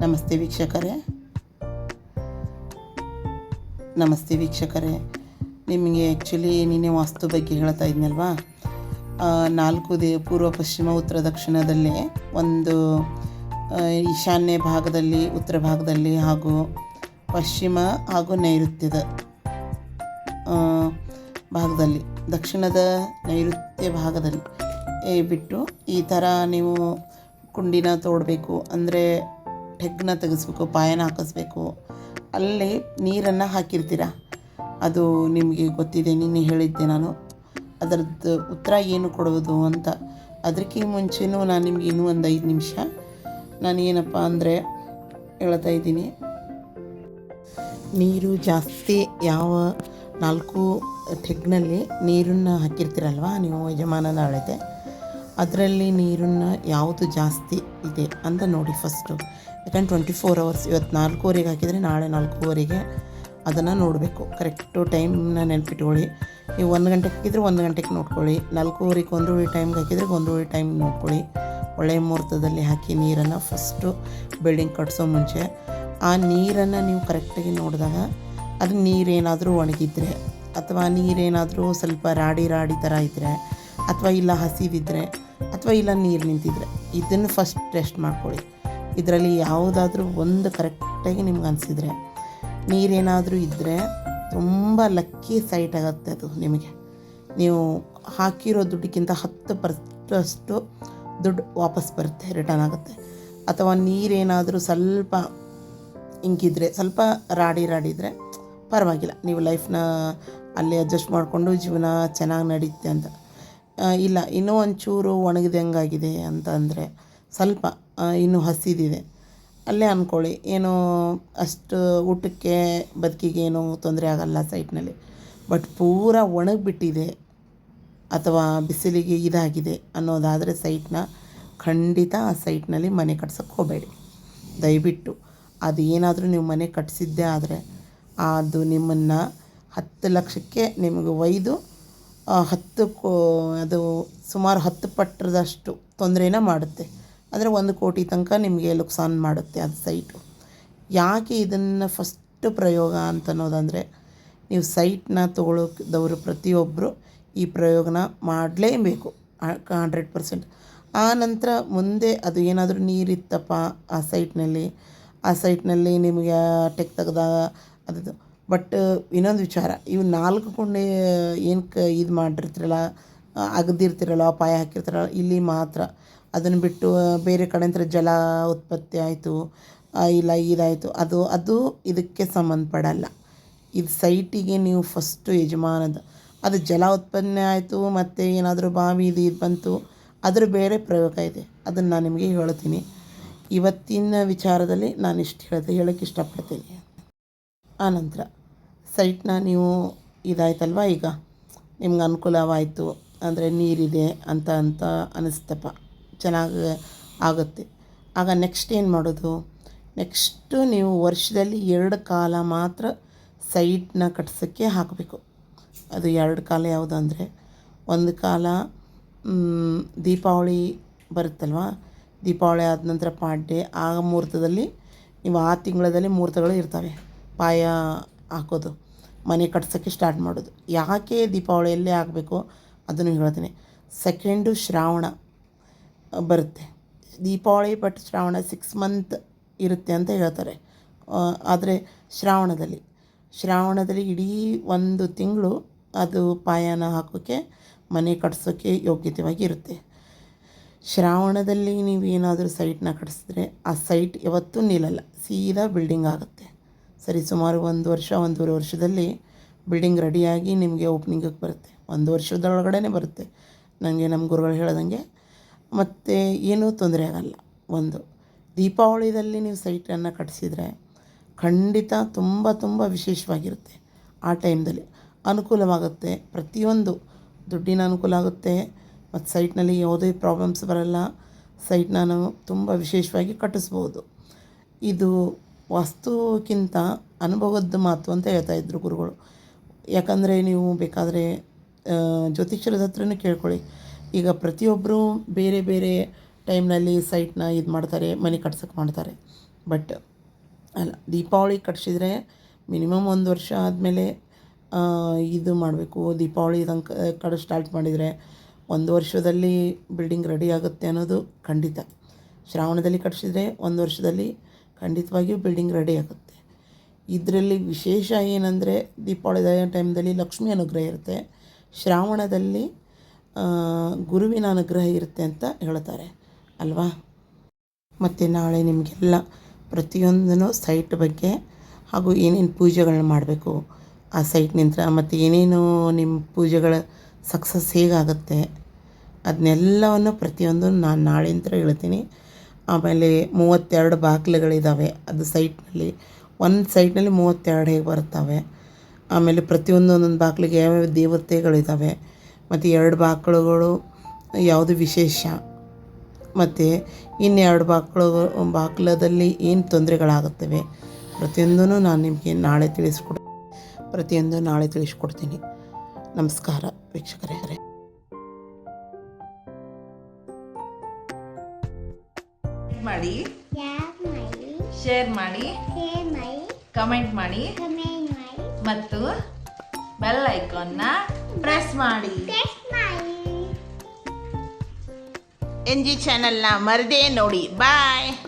ನಮಸ್ತೆ ವೀಕ್ಷಕರೇ. ನಮಸ್ತೆ ವೀಕ್ಷಕರೇ. ನಿಮಗೆ ಆ್ಯಕ್ಚುಲಿ ನಿನ್ನೆ ವಾಸ್ತು ಬಗ್ಗೆ ಹೇಳ್ತಾ ಇದ್ನಲ್ವಾ? ನಾಲ್ಕು ದೇ, ಪೂರ್ವ, ಪಶ್ಚಿಮ, ಉತ್ತರ, ದಕ್ಷಿಣದಲ್ಲಿ ಒಂದು ಈಶಾನ್ಯ ಭಾಗದಲ್ಲಿ, ಉತ್ತರ ಭಾಗದಲ್ಲಿ ಹಾಗೂ ಪಶ್ಚಿಮ ಹಾಗೂ ನೈಋತ್ಯದ ಭಾಗದಲ್ಲಿ, ದಕ್ಷಿಣದ ನೈಋತ್ಯ ಭಾಗದಲ್ಲಿ. ಬಿಟ್ಟು ಈ ಥರ ನೀವು ಕುಂಡಿನ ತೋಡಬೇಕು ಅಂದರೆ ಟೆಗ್ನ ತೆಗೆಸ್ಬೇಕು, ಪಾಯನ ಹಾಕಿಸ್ಬೇಕು, ಅಲ್ಲಿ ನೀರನ್ನು ಹಾಕಿರ್ತೀರ? ಅದು ನಿಮಗೆ ಗೊತ್ತಿದೆ, ನಿನ್ನೆ ಹೇಳಿದ್ದೆ ನಾನು. ಅದರದ್ದು ಉತ್ತರ ಏನು ಕೊಡೋದು ಅಂತ. ಅದಕ್ಕೆ ಮುಂಚೆನೂ ನಾನು ನಿಮಗೆ ಇನ್ನೂ ಒಂದು ಐದು ನಿಮಿಷ. ನಾನು ಏನಪ್ಪ ಅಂದರೆ ಹೇಳ್ತಾ ಇದ್ದೀನಿ. ನೀರು ಜಾಸ್ತಿ ಯಾವ ನಾಲ್ಕು ಟೆಗ್ನಲ್ಲಿ ನೀರನ್ನು ಹಾಕಿರ್ತೀರಲ್ವ? ನೀವು ಯಜಮಾನನ ಅಳತೆ ಅದರಲ್ಲಿ ನೀರನ್ನು ಯಾವುದು ಜಾಸ್ತಿ ಇದೆ ಅಂತ ನೋಡಿ ಫಸ್ಟು ಯಾಕಂದ್ರೆ ಟ್ವೆಂಟಿ ಫೋರ್ ಅವರ್ಸ್ ಇವತ್ತು ನಾಲ್ಕೂವರೆಗೆ ಹಾಕಿದರೆ ನಾಳೆ ನಾಲ್ಕೂವರೆಗೆ ಅದನ್ನು ನೋಡಬೇಕು. ಕರೆಕ್ಟು ಟೈಮ್ನ ನೆನ್ಪಿಟ್ಕೊಳ್ಳಿ. ನೀವು ಒಂದು ಗಂಟೆಗೆ ಹಾಕಿದರೆ ಒಂದು ಗಂಟೆಗೆ ನೋಡ್ಕೊಳ್ಳಿ. ನಾಲ್ಕೂವರೆಗೆ ಒಂದೂವರೆ ಟೈಮ್ಗೆ ಹಾಕಿದರೆ ಒಂದೂವರೆ ಟೈಮ್ ನೋಡ್ಕೊಳ್ಳಿ. ಒಳ್ಳೆಯ ಮುಹೂರ್ತದಲ್ಲಿ ಹಾಕಿ ನೀರನ್ನು ಫಸ್ಟು ಬಿಲ್ಡಿಂಗ್ ಕಟ್ಸೋ ಮುಂಚೆ. ಆ ನೀರನ್ನು ನೀವು ಕರೆಕ್ಟಾಗಿ ನೋಡಿದಾಗ ಅದು ನೀರೇನಾದರೂ ಒಣಗಿದ್ರೆ ಅಥವಾ ನೀರೇನಾದರೂ ಸ್ವಲ್ಪ ರಾಡಿ ರಾಡಿ ಥರ ಇದ್ದರೆ ಅಥವಾ ಇಲ್ಲ ಹಸಿದಿದ್ದರೆ ಅಥವಾ ಇಲ್ಲ ನೀರು ನಿಂತಿದ್ರೆ ಇದನ್ನು ಫಸ್ಟ್ ಟೆಸ್ಟ್ ಮಾಡ್ಕೊಳ್ಳಿ. ಇದರಲ್ಲಿ ಯಾವುದಾದ್ರೂ ಒಂದು ಕರೆಕ್ಟಾಗಿ ನಿಮ್ಗೆ ಅನಿಸಿದರೆ, ನೀರೇನಾದರೂ ಇದ್ದರೆ ತುಂಬ ಲಕ್ಕಿ ಸೈಟ್ ಆಗುತ್ತೆ ಅದು ನಿಮಗೆ. ನೀವು ಹಾಕಿರೋ ದುಡ್ಡಿಗಿಂತ ಹತ್ತು ಪರ್ಸಷ್ಟು ದುಡ್ಡು ವಾಪಸ್ ಬರುತ್ತೆ ರಿಟರ್ನ್ ಆಗುತ್ತೆ. ಅಥವಾ ನೀರೇನಾದರೂ ಸ್ವಲ್ಪ ಇಂಕಿದ್ರೆ ಸ್ವಲ್ಪ ರಾಡಿ ರಾಡಿದರೆ ಪರವಾಗಿಲ್ಲ, ನೀವು ಲೈಫ್ನ ಅಲ್ಲಿ ಅಡ್ಜಸ್ಟ್ ಮಾಡಿಕೊಂಡು ಜೀವನ ಚೆನ್ನಾಗಿ ನಡೀತೆ ಅಂತ. ಇಲ್ಲ, ಇನ್ನೂ ಒಂಚೂರು ಒಣಗಿದಂಗಾಗಿದೆ ಅಂತ ಅಂದರೆ ಸ್ವಲ್ಪ ಇನ್ನೂ ಹಸಿದಿದೆ. ಅಲ್ಲೇ ಅಂದ್ಕೊಳ್ಳಿ ಏನು ಅಷ್ಟು ಊಟಕ್ಕೆ, ಬದುಕಿಗೆ ಏನೂ ತೊಂದರೆ ಆಗಲ್ಲ ಸೈಟ್ನಲ್ಲಿ. ಬಟ್ ಪೂರ ಒಣಗಿಬಿಟ್ಟಿದೆ. ಅಥವಾ ಬಿಸಿಲಿಗೆ ಇದಾಗಿದೆ ಅನ್ನೋದಾದರೆ ಸೈಟ್ನ ಖಂಡಿತ ಆ ಸೈಟ್ನಲ್ಲಿ ಮನೆ ಕಟ್ಸೋಕ್ಕೆ ಹೋಗಬೇಡಿ. ದಯವಿಟ್ಟು. ಅದು ಏನಾದರೂ ನೀವು ಮನೆ ಕಟ್ಟಿಸಿದ್ದೇ ಆದರೆ ಅದು ನಿಮ್ಮನ್ನು ಹತ್ತು ಲಕ್ಷಕ್ಕೆ ನಿಮಗೆ ಒಯ್ದು ಹತ್ತು ಕೋ, ಅದು ಸುಮಾರು ಹತ್ತು ಪಟ್ಟರದಷ್ಟು ತೊಂದರೆನ ಮಾಡುತ್ತೆ. ಅಂದರೆ ಒಂದು ಕೋಟಿ ತನಕ ನಿಮಗೆ ಲುಕ್ಸಾನ್ ಮಾಡುತ್ತೆ ಅದು ಸೈಟು ಯಾಕೆ ಇದನ್ನು ಫಸ್ಟ್ ಪ್ರಯೋಗ ಅಂತ ಅನ್ನೋದಂದರೆ, ನೀವು ಸೈಟ್ನ ತೊಗೊಳೋದವರು ಪ್ರತಿಯೊಬ್ಬರು ಈ ಪ್ರಯೋಗನ ಮಾಡಲೇಬೇಕು ಹಂಡ್ರೆಡ್ ಪರ್ಸೆಂಟ್ ಆ ನಂತರ ಮುಂದೆ ಅದು ಏನಾದರೂ ನೀರಿತ್ತಪ್ಪ ಆ ಸೈಟ್ನಲ್ಲಿ ಆ ಸೈಟ್ನಲ್ಲಿ ನಿಮಗೆ ಟೆಕ್ ತೆಗ್ದಾಗ ಅದು ಬಟ್ ಇನ್ನೊಂದು ವಿಚಾರ, ಇವು ನಾಲ್ಕು ಕೊಂಡೆ ಏನು ಕ ಇದು ಮಾಡಿರ್ತಿರಲ್ಲ, ಅಗದಿರ್ತಿರಲ್ಲ, ಪಾಯ ಹಾಕಿರ್ತಿರಲ್ಲ, ಇಲ್ಲಿ ಮಾತ್ರ ಅದನ್ನು ಬಿಟ್ಟು ಬೇರೆ ಕಡೆಯಿಂದ ಜಲ ಉತ್ಪತ್ತಿ ಆಯಿತು ಇಲ್ಲ ಇದಾಯಿತು, ಅದು ಅದು ಇದಕ್ಕೆ ಸಂಬಂಧಪಡಲ್ಲ. ಇದು ಸೈಟಿಗೆ ನೀವು ಫಸ್ಟು ಯಜಮಾನದ ಅದು ಜಲ ಉತ್ಪನ್ನ ಆಯಿತು, ಮತ್ತು ಏನಾದರೂ ಬಾವಿ ಇದು ಇದು ಬಂತು, ಅದ್ರ ಬೇರೆ ಪ್ರಯೋಗ ಇದೆ. ಅದನ್ನು ನಾನು ನಿಮಗೆ ಹೇಳ್ತೀನಿ. ಇವತ್ತಿನ ವಿಚಾರದಲ್ಲಿ ನಾನು ಇಷ್ಟು ಹೇಳ್ತೆ ಹೇಳೋಕ್ಕೆ ಇಷ್ಟಪಡ್ತೀನಿ. ಆನಂತರ, ಸೈಟ್ನ ನೀವು ಇದಾಯ್ತಲ್ವ ಈಗ? ನಿಮ್ಗೆ ಅನುಕೂಲವಾಯಿತು, ಅಂದರೆ ನೀರಿದೆ ಅಂತ ಅಂತ ಅನಿಸ್ತಪ್ಪ. ಚೆನ್ನಾಗಿ ಆಗುತ್ತೆ. ಆಗ ನೆಕ್ಸ್ಟ್ ಏನು ಮಾಡೋದು? ನೆಕ್ಸ್ಟು ನೀವು ವರ್ಷದಲ್ಲಿ ಎರಡು ಕಾಲ ಮಾತ್ರ ಸೈಟ್ನ ಕಟ್ಸೋಕ್ಕೆ ಹಾಕಬೇಕು. ಅದು ಎರಡು ಕಾಲ ಯಾವುದು ಅಂದರೆ, ಒಂದು ಕಾಲ ದೀಪಾವಳಿ ಬರುತ್ತಲ್ವ? ದೀಪಾವಳಿ ಆದ ನಂತರ ಪಾಡ್ಡೆ ಆ ಮುಹೂರ್ತದಲ್ಲಿ ನೀವು ಆ ತಿಂಗಳಲ್ಲಿ ಮುಹೂರ್ತಗಳು ಇರ್ತವೆ. ಪಾಯ ಹಾಕೋದು, ಮನೆ ಕಟ್ಸೋಕ್ಕೆ ಸ್ಟಾರ್ಟ್ ಮಾಡೋದು. ಯಾಕೆ ದೀಪಾವಳಿಯಲ್ಲೇ ಆಗಬೇಕು ಅದನ್ನು ಹೇಳ್ತೀನಿ. ಸೆಕೆಂಡು ಶ್ರಾವಣ. ಬರುತ್ತೆ. Deepavali but Shravana six month ಇರುತ್ತೆ ಅಂತ ಹೇಳ್ತಾರೆ. ಆದರೆ ಶ್ರಾವಣದಲ್ಲಿ ಶ್ರಾವಣದಲ್ಲಿ ಇಡೀ ಒಂದು ತಿಂಗಳು ಅದು ಪಾಯನ ಹಾಕೋಕ್ಕೆ ಮನೆ ಕಟ್ಸೋಕ್ಕೆ ಯೋಗ್ಯತೆವಾಗಿ ಇರುತ್ತೆ. ಶ್ರಾವಣದಲ್ಲಿ ನೀವೇನಾದರೂ ಸೈಟ್ನ ಕಟ್ಸಿದ್ರೆ ಆ ಸೈಟ್ ಯಾವತ್ತೂ ನಿಲ್ಲಲ್ಲ, ಸೀದಾ ಬಿಲ್ಡಿಂಗ್ ಆಗುತ್ತೆ. ಸರಿ, ಸುಮಾರು ಒಂದು ವರ್ಷ, ಒಂದೂವರೆ ವರ್ಷದಲ್ಲಿ ಬಿಲ್ಡಿಂಗ್ ರೆಡಿಯಾಗಿ ನಿಮಗೆ ಓಪ್ನಿಂಗಿಗೆ ಬರುತ್ತೆ. ಒಂದು ವರ್ಷದೊಳಗಡೆ ಬರುತ್ತೆ. ನನಗೆ ನಮ್ಮ ಗುರುಗಳು ಹೇಳ್ದಂಗೆ ಮತ್ತು ಏನೂ ತೊಂದರೆ ಆಗಲ್ಲ. ಒಂದು, ದೀಪಾವಳಿದಲ್ಲಿ ನೀವು ಸೈಟನ್ನು ಕಟ್ಟಿಸಿದರೆ ಖಂಡಿತ ತುಂಬ ತುಂಬ ವಿಶೇಷವಾಗಿರುತ್ತೆ. ಆ ಟೈಮ್ದಲ್ಲಿ ಅನುಕೂಲವಾಗುತ್ತೆ. ಪ್ರತಿಯೊಂದು ದುಡ್ಡಿನ ಅನುಕೂಲ ಆಗುತ್ತೆ. ಮತ್ತು ಸೈಟ್ನಲ್ಲಿ ಯಾವುದೇ ಪ್ರಾಬ್ಲಮ್ಸ್ ಬರಲ್ಲ. ಸೈಟ್ ನಾವು ತುಂಬ ವಿಶೇಷವಾಗಿ ಕಟ್ಟಿಸ್ಬೋದು. ಇದು ವಾಸ್ತುಕ್ಕಿಂತ ಅನುಭವದ ಮಾತು ಅಂತ ಹೇಳ್ತಾ ಇದ್ದರು ಗುರುಗಳು. ಯಾಕಂದರೆ ನೀವು ಬೇಕಾದರೆ ಜ್ಯೋತಿಷ್ಯರದ ಹತ್ರನೂ ಕೇಳ್ಕೊಳ್ಳಿ. ಈಗ ಪ್ರತಿಯೊಬ್ಬರು ಬೇರೆ ಬೇರೆ ಟೈಮ್ನಲ್ಲಿ ಸೈಟ್ನ ಇದು ಮಾಡ್ತಾರೆ, ಮನೆ ಕಟ್ಸೋಕ್ಕೆ ಮಾಡ್ತಾರೆ. ಬಟ್ ಅಲ್ಲ, ದೀಪಾವಳಿ ಕಟ್ಸಿದ್ರೆ ಮಿನಿಮಮ್ ಒಂದು ವರ್ಷ ಆದಮೇಲೆ ಇದು ಮಾಡಬೇಕು. ದೀಪಾವಳಿ ತನಕ ಕಡೆ ಸ್ಟಾರ್ಟ್ ಮಾಡಿದರೆ ಒಂದು ವರ್ಷದಲ್ಲಿ ಬಿಲ್ಡಿಂಗ್ ರೆಡಿ ಆಗುತ್ತೆ ಅನ್ನೋದು ಖಂಡಿತ. ಶ್ರಾವಣದಲ್ಲಿ ಕಟ್ಸಿದ್ರೆ ಒಂದು ವರ್ಷದಲ್ಲಿ ಖಂಡಿತವಾಗಿಯೂ ಬಿಲ್ಡಿಂಗ್ ರೆಡಿ ಆಗುತ್ತೆ. ಇದರಲ್ಲಿ ವಿಶೇಷ ಏನಂದರೆ ದೀಪಾವಳಿ ಟೈಮ್ದಲ್ಲಿ ಲಕ್ಷ್ಮೀ ಅನುಗ್ರಹ ಇರುತ್ತೆ. ಶ್ರಾವಣದಲ್ಲಿ ಗುರುವಿನ ಅನುಗ್ರಹ ಇರುತ್ತೆ ಅಂತ ಹೇಳ್ತಾರೆ, ಅಲ್ವಾ? ಮತ್ತು ನಾಳೆ ನಿಮಗೆಲ್ಲ ಪ್ರತಿಯೊಂದನ್ನು ಸೈಟ್ ಬಗ್ಗೆ ಹಾಗೂ ಏನೇನು ಪೂಜೆಗಳನ್ನ ಮಾಡಬೇಕು, ಆ ಸೈಟ್ನಿಂದ ಮತ್ತು ಏನೇನು ನಿಮ್ಮ ಪೂಜೆಗಳ ಸಕ್ಸಸ್ ಹೇಗಾಗುತ್ತೆ ಅದನ್ನೆಲ್ಲವನ್ನು ಪ್ರತಿಯೊಂದು ನಾನು ನಾಳೆಯಿಂದ ಹೇಳ್ತೀನಿ. ಆಮೇಲೆ ಮೂವತ್ತೆರಡು ಬಾಗಿಲುಗಳಿದ್ದಾವೆ ಅದು ಸೈಟ್ನಲ್ಲಿ ಒಂದು ಸೈಟ್ನಲ್ಲಿ ಮೂವತ್ತೆರಡು ಹೇಗೆ ಬರ್ತವೆ ಆಮೇಲೆ ಪ್ರತಿಯೊಂದು ಒಂದೊಂದು ಬಾಗಿಲಿಗೆ ಯಾವ್ಯಾವ ದೇವತೆಗಳಿದ್ದಾವೆ ಮತ್ತು ಎರಡು ಬಾಕ್ಳುಗಳು ಯಾವುದು ವಿಶೇಷ? ಮತ್ತು ಇನ್ನೆರಡು ಬಾಕ್ಳು ಬಾಗಿಲದಲ್ಲಿ ಏನು ತೊಂದರೆಗಳಾಗುತ್ತವೆ? ಪ್ರತಿಯೊಂದೂ ನಾನು ನಿಮಗೆ ನಾಳೆ ತಿಳಿಸ್ಕೊಡ್ ಪ್ರತಿಯೊಂದು ನಾಳೆ ತಿಳಿಸ್ಕೊಡ್ತೀನಿ. ನಮಸ್ಕಾರ ವೀಕ್ಷಕರೇ. ಮಾಡಿ? ಶೇರ್ ಮಾಡಿ. ಕಮೆಂಟ್ ಮಾಡಿ? ಮತ್ತು ಬೆಲ್ ಐಕಾನ್ನ ಪ್ರೆಸ್ ಮಾಡಿ. ಎನ್ ಜಿ ಚಾನಲ್ನ ಮರದೇ ನೋಡಿ. ಬಾಯ್